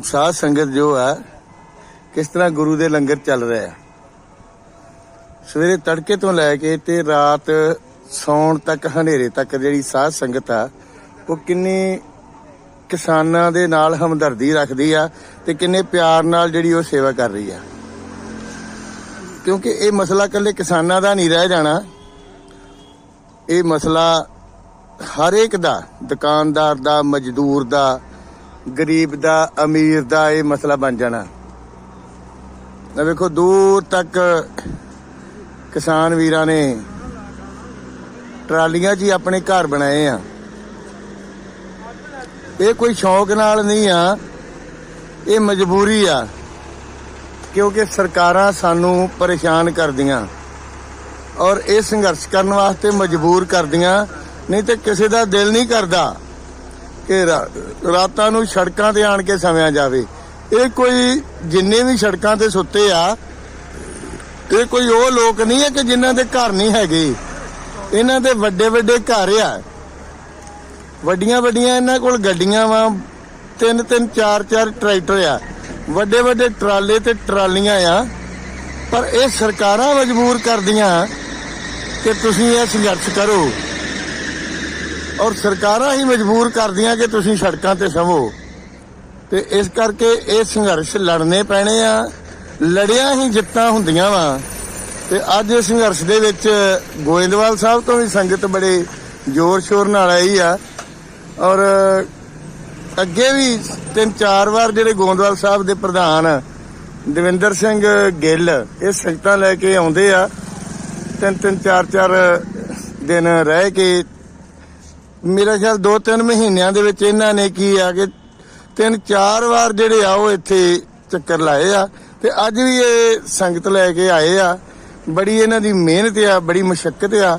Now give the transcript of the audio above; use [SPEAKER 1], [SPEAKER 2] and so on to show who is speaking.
[SPEAKER 1] ਸਾਧ ਸੰਗਤ ਜੋ ਹੈ ਕਿਸ ਤਰ੍ਹਾਂ ਗੁਰੂ ਦੇ ਲੰਗਰ ਚੱਲ ਰਿਹਾ ਹੈ। ਸਵੇਰੇ ਤੜਕੇ ਤੋਂ ਲੈ ਕੇ ਤੇ ਰਾਤ ਸੌਣ ਤੱਕ, ਹਨੇਰੇ ਤੱਕ ਜਿਹੜੀ ਸਾਧ ਸੰਗਤ ਆ, ਉਹ ਕਿੰਨੀ ਕਿਸਾਨਾਂ ਦੇ ਨਾਲ ਹਮਦਰਦੀ ਰੱਖਦੀ ਆ ਤੇ ਕਿੰਨੇ ਪਿਆਰ ਨਾਲ ਜਿਹੜੀ ਉਹ ਸੇਵਾ ਕਰ ਰਹੀ ਆ। ਕਿਉਂਕਿ ਇਹ ਮਸਲਾ ਕੱਲੇ ਕਿਸਾਨਾਂ ਦਾ ਨਹੀਂ ਰਹਿ ਜਾਣਾ। ਇਹ ਮਸਲਾ ਹਰ ਇੱਕ ਦਾ, ਦੁਕਾਨਦਾਰ ਦਾ, ਮਜ਼ਦੂਰ ਦਾ ਗਰੀਬ ਦਾ, ਅਮੀਰ ਦਾ ਇਹ ਮਸਲਾ ਬਣ ਜਾਣਾ। ਨਾ ਵੇਖੋ, ਦੂਰ ਤੱਕ ਕਿਸਾਨ ਵੀਰਾਂ ਨੇ ਟਰਾਲੀਆਂ 'ਚ ਹੀ ਆਪਣੇ ਘਰ ਬਣਾਏ ਆ। ਇਹ ਕੋਈ ਸ਼ੌਕ ਨਾਲ ਨਹੀਂ ਆ, ਇਹ ਮਜਬੂਰੀ ਆ, ਕਿਉਂਕਿ ਸਰਕਾਰਾਂ ਸਾਨੂੰ ਪਰੇਸ਼ਾਨ ਕਰਦੀਆਂ ਔਰ ਇਹ ਸੰਘਰਸ਼ ਕਰਨ ਵਾਸਤੇ ਮਜਬੂਰ ਕਰਦੀਆਂ, ਨਹੀਂ ਤੇ ਕਿਸੇ ਦਾ ਦਿਲ ਨਹੀਂ ਕਰਦਾ ਕਿ ਰਾਤਾਂ ਨੂੰ ਸੜਕਾਂ ਤੇ ਆਣ ਕੇ ਸਵਿਆ ਜਾਵੇ। ਇਹ ਕੋਈ ਜਿੰਨੇ ਵੀ ਸੜਕਾਂ ਤੇ ਸੁੱਤੇ ਆ, ਇਹ ਕੋਈ ਉਹ ਲੋਕ ਨਹੀਂ ਹੈ ਕਿ ਜਿਨ੍ਹਾਂ ਦੇ ਘਰ ਨਹੀਂ ਹੈਗੇ। ਇਹਨਾਂ ਦੇ ਵੱਡੇ ਵੱਡੇ ਘਰ ਆ। ਵੱਡੀਆਂ ਵੱਡੀਆਂ ਇਹਨਾਂ ਕੋਲ ਗੱਡੀਆਂ ਵਾ ਤਿੰਨ ਤਿੰਨ ਚਾਰ ਚਾਰ ਟਰੈਕਟਰ ਆ। ਵੱਡੇ ਵੱਡੇ ਟਰਾਲੇ ਤੇ ਟਰਾਲੀਆਂ ਆ। ਪਰ ਇਹ ਸਰਕਾਰਾਂ ਮਜਬੂਰ ਕਰਦੀਆਂ ਕਿ ਤੁਸੀਂ ਇਹ ਸੰਘਰਸ਼ ਕਰੋ। ਔਰ ਸਰਕਾਰਾਂ ਹੀ ਮਜਬੂਰ ਕਰਦੀਆਂ ਕਿ ਤੁਸੀਂ ਸੜਕਾਂ ਤੇ ਸਵੋ ਤੇ ਇਸ ਕਰਕੇ ਇਹ ਸੰਘਰਸ਼ ਲੜਨੇ ਪੈਣੇ ਆ। ਲੜਿਆ ਹੀ ਜਿੱਤਾਂ ਹੁੰਦੀਆਂ ਵਾ। ਤੇ ਅੱਜ ਇਸ ਸੰਘਰਸ਼ ਦੇ ਵਿੱਚ ਗੋਇੰਦਵਾਲ ਸਾਹਿਬ ਤੋਂ ਵੀ ਸੰਗਤ ਬੜੇ ਜ਼ੋਰ ਸ਼ੋਰ ਨਾਲ ਆਈ ਆ। ਔਰ ਅੱਗੇ ਵੀ ਤਿੰਨ ਚਾਰ ਵਾਰ ਜਿਹੜੇ ਗੋਇੰਦਵਾਲ ਸਾਹਿਬ ਦੇ ਪ੍ਰਧਾਨ ਦਵਿੰਦਰ ਸਿੰਘ ਗਿੱਲ ਇਹ ਸੰਗਤਾਂ ਲੈ ਕੇ ਆਉਂਦੇ ਆ। ਤਿੰਨ ਤਿੰਨ ਚਾਰ ਚਾਰ ਦਿਨ ਰਹਿ ਕੇ ਮੇਰਾ ਖਿਆਲ ਦੋ ਤਿੰਨ ਮਹੀਨਿਆਂ ਦੇ ਵਿੱਚ ਇਹਨਾਂ ਨੇ ਕੀ ਆ ਕਿ ਤਿੰਨ ਚਾਰ ਵਾਰ ਜਿਹੜੇ ਆ ਉਹ ਇੱਥੇ ਚੱਕਰ ਲਾਏ ਆ ਤੇ ਅੱਜ ਵੀ ਇਹ ਸੰਗਤ ਲੈ ਕੇ ਆਏ ਆ। ਬੜੀ ਇਹਨਾਂ ਦੀ ਮਿਹਨਤ ਆ, ਬੜੀ ਮੁਸ਼ਕਲ ਆ।